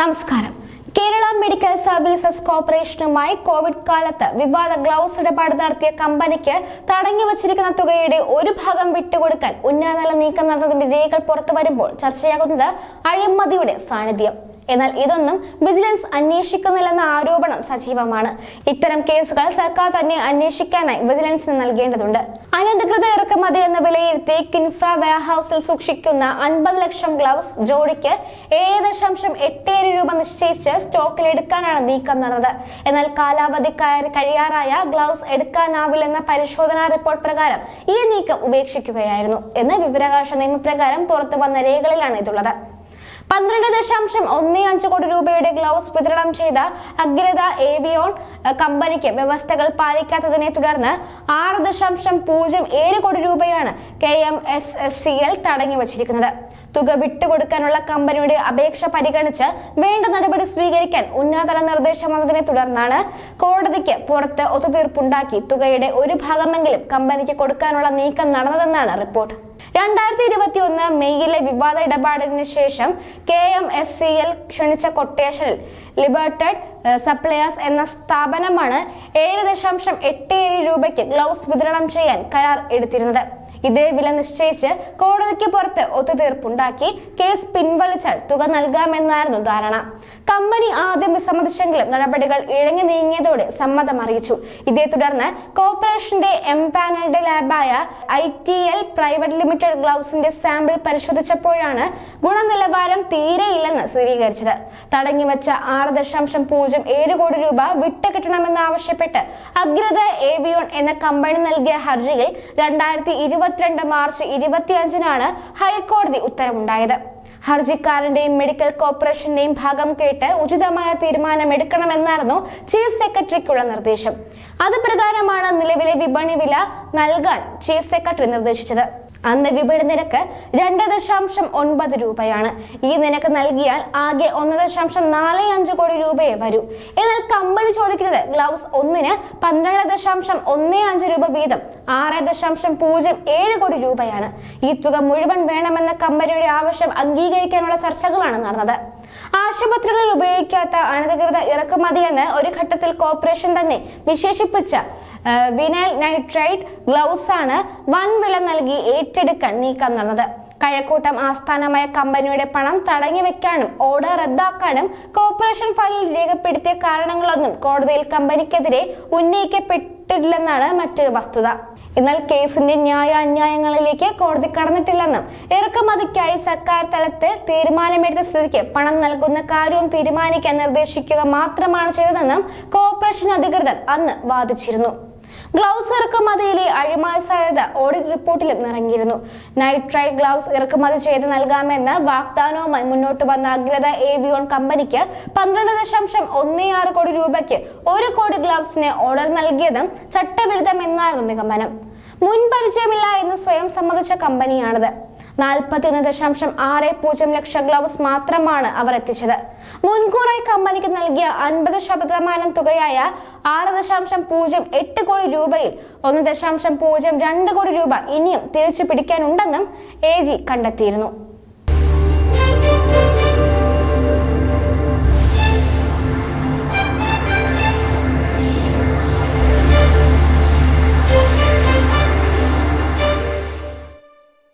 നമസ്കാരം. Kerala medical services കോർപ്പറേഷനുമായി Covid കാലത്ത് വിവാദ ഗ്ലൗസ് ഇടപാട് നടത്തിയ കമ്പനിക്ക് തടഞ്ഞു വച്ചിരിക്കുന്ന തുകയുടെ ഒരു ഭാഗം വിട്ടുകൊടുക്കാൻ ഉന്നതതല നീക്കം നടന്നതിന്റെ രേഖകൾ പുറത്തു വരുമ്പോൾ ചർച്ചയാകുന്നത് അഴിമതിയുടെ സാന്നിധ്യം. എന്നാൽ ഇതൊന്നും വിജിലൻസ് അന്വേഷിക്കുന്നില്ലെന്ന ആരോപണം സജീവമാണ്. ഇത്തരം കേസുകൾ സർക്കാർ തന്നെ അന്വേഷിക്കാനായി വിജിലൻസിന് നൽകേണ്ടതുണ്ട്. അനധികൃത ഇറക്കുമതി എന്ന വിലയിരുത്തി കിൻഫ്ര വെയർഹൌസിൽ സൂക്ഷിക്കുന്ന അൻപത് ലക്ഷം ഗ്ലൗസ് ജോഡിക്ക് ഏഴ് ദശാംശം എട്ടേഴ് രൂപ നിശ്ചയിച്ച് സ്റ്റോക്കിൽ എടുക്കാനാണ് നീക്കം നടന്നത്. എന്നാൽ കാലാവധി കഴിയാറായ ഗ്ലൗസ് എടുക്കാനാവില്ലെന്ന പരിശോധനാ റിപ്പോർട്ട് പ്രകാരം ഈ നീക്കം ഉപേക്ഷിക്കുകയായിരുന്നു. എന്ന് വിവരാവകാശ നിയമപ്രകാരം പുറത്തു വന്ന രേഖകളിലാണ് ഇതുള്ളത്. പന്ത്രണ്ട് ദശാംശം ഒന്ന് അഞ്ച് കോടി രൂപയുടെ ഗ്ലൗസ് വിതരണം ചെയ്ത അഗ്രത ഏവിയോൺ കമ്പനിക്ക് വ്യവസ്ഥകൾ പാലിക്കാത്തതിനെ തുടർന്ന് ആറ് ദശാംശം പൂജ്യം ഏഴ് കോടി രൂപയാണ് K M S S C L തടഞ്ഞു വച്ചിരിക്കുന്നത്. തുക വിട്ടുകൊടുക്കാനുള്ള കമ്പനിയുടെ അപേക്ഷ പരിഗണിച്ച് വേണ്ട നടപടി സ്വീകരിക്കാൻ ഉന്നതതല നിർദ്ദേശം വന്നതിനെ തുടർന്നാണ് കോടതിക്ക് പുറത്ത് ഒത്തുതീർപ്പുണ്ടാക്കി തുകയുടെ ഒരു ഭാഗമെങ്കിലും കമ്പനിക്ക് കൊടുക്കാനുള്ള നീക്കം നടന്നതെന്നാണ് റിപ്പോർട്ട്. രണ്ടായിരത്തി ഇരുപത്തി ഒന്ന് മെയ്യിലെ വിവാദ ഇടപാടിന് ശേഷം K M S C L ക്ഷണിച്ച കൊട്ടേഷനിൽ ലിബർട്ടഡ് സപ്ലയേഴ്സ് എന്ന സ്ഥാപനമാണ് ഏഴ് ദശാംശം എട്ട് ഏഴ് രൂപയ്ക്ക് ഗ്ലൗസ് വിതരണം ചെയ്യാൻ കരാർ എടുത്തിരുന്നത്. ഇതേ വില നിശ്ചയിച്ച് കോടതിക്ക് പുറത്ത് ഒത്തുതീർപ്പുണ്ടാക്കി കേസ് പിൻവലിച്ചാൽ തുക നൽകാമെന്നായിരുന്നു ധാരണ. കമ്പനി ആദ്യം വിസമ്മതിച്ചെങ്കിലും നടപടികൾ ഇഴങ്ങി നീങ്ങിയതോടെ സമ്മതം അറിയിച്ചു. ഇതേ തുടർന്ന് കോർപ്പറേഷന്റെ എം പാനലിന്റെ ലാബായ I T L private limited ഗ്ലൗസിന്റെ sample പരിശോധിച്ചപ്പോഴാണ് ഗുണനിലവാരം തീരെയില്ലെന്ന് സ്ഥിരീകരിച്ചത്. തടങ്ങിവെച്ച ആറ് ദശാംശം പൂജ്യം ഏഴ് കോടി രൂപ വിട്ടുകിട്ടണമെന്നാവശ്യപ്പെട്ട് അഗ്രത ഏവിയോൺ എന്ന കമ്പനി നൽകിയ ഹർജിയിൽ രണ്ടായിരത്തി ഇരുപത്തിരണ്ട് മാർച്ച് ഇരുപത്തിയഞ്ചിനാണ് ഹൈക്കോടതി ഉത്തരവുണ്ടായത്. ഹർജിക്കാരന്റെയും മെഡിക്കൽ കോർപ്പറേഷന്റെയും ഭാഗം കേട്ട് ഉചിതമായ തീരുമാനമെടുക്കണമെന്നായിരുന്നു ചീഫ് സെക്രട്ടറിക്കുള്ള നിർദ്ദേശം. അത് പ്രകാരമാണ് നിലവിലെ വിപണി വില നൽകാൻ ചീഫ് സെക്രട്ടറി നിർദ്ദേശിച്ചത്. അന്ന് വിപണി നിരക്ക് രണ്ട് ദശാംശം ഒൻപത് രൂപയാണ്. ഈ നിരക്ക് നൽകിയാൽ ആകെ ഒന്ന് ദശാംശം നാല് അഞ്ച് കോടി രൂപയെ വരൂ. എന്നാൽ കമ്പനി ചോദിക്കുന്നത് ഗ്ലൗസ് ഒന്നിന് പന്ത്രണ്ട് ദശാംശം ഒന്ന് അഞ്ച് രൂപ വീതം ആറ് ദശാംശം പൂജ്യം ഏഴ് കോടി രൂപയാണ് ഈ തുക മുഴുവൻ വേണമെന്ന കമ്പനിയുടെ ആവശ്യം അംഗീകരിക്കാനുള്ള ചർച്ചകളാണ് നടന്നത്. ആശുപത്രികളിൽ ഉപയോഗിക്കാത്ത അനധികൃത ഇറക്കുമതി എന്ന് ഒരു ഘട്ടത്തിൽ കോർപ്പറേഷൻ തന്നെ വിശേഷിപ്പിച്ച വിനൈൽ നൈട്രൈറ്റ് ഗ്ലൗസ് ആണ് വൻ വില നൽകി ഏറ്റെടുക്കാൻ നീക്കം നടന്നത്. കഴക്കൂട്ടം ആസ്ഥാനമായ കമ്പനിയുടെ പണം തടഞ്ഞു വെക്കാനും ഓർഡർ റദ്ദാക്കാനും കോർപ്പറേഷൻ ഫയലിൽ രേഖപ്പെടുത്തിയ കാരണങ്ങളൊന്നും കോടതിയിൽ കമ്പനിക്കെതിരെ ഉന്നയിക്കപ്പെട്ടിട്ടില്ലെന്നാണ് മറ്റൊരു വസ്തുത. എന്നാൽ കേസിന്റെ ന്യായ അന്യായങ്ങളിലേക്ക് കോടതി കടന്നിട്ടില്ലെന്നും ഇറക്കുമതിക്കായി സർക്കാർ തലത്തിൽ തീരുമാനമെടുത്ത സ്ഥിതിക്ക് പണം നൽകുന്ന കാര്യവും തീരുമാനിക്കാൻ നിർദ്ദേശിക്കുക മാത്രമാണ് ചെയ്തതെന്നും കോർപ്പറേഷൻ അധികൃതർ അന്ന് വാദിച്ചിരുന്നു. ഗ്ലൗസ് ഇറക്കുമതിയിലെ അഴിമതി സാധ്യത ഓഡിറ്റ് റിപ്പോർട്ടിലും നിറങ്ങിയിരുന്നു നൈട്രൈറ്റ് ഗ്ലൗസ് ഇറക്കുമതി ചെയ്ത് നൽകാമെന്ന വാഗ്ദാനവുമായി മുന്നോട്ട് വന്ന അഗ്രത ഏവിയോൺ കമ്പനിക്ക് പന്ത്രണ്ട് ദശാംശം ഒന്ന് ആറ് കോടി രൂപയ്ക്ക് ഒരു കോടി ഗ്ലൗസിന് ഓർഡർ നൽകിയതും ചട്ടവിരുദ്ധമെന്നായിരുന്നു നിഗമനം. മുൻ പരിചയമില്ല എന്ന് സ്വയം സമ്മതിച്ച കമ്പനിയാണിത്. നാൽപ്പത്തിയൊന്ന് ദശാംശം ആറ് പൂജ്യം ലക്ഷം ഗ്ലൗസ് മാത്രമാണ് അവർ എത്തിച്ചത്. മുൻകൂറായി കമ്പനിക്ക് നൽകിയ അൻപത് ശതമാനം തുകയായ ആറ് ദശാംശം പൂജ്യം എട്ട് കോടി രൂപയിൽ ഒന്ന് ദശാംശം പൂജ്യം രണ്ട് കോടി രൂപ ഇനിയും തിരിച്ചു പിടിക്കാനുണ്ടെന്നും എ ജി കണ്ടെത്തിയിരുന്നു.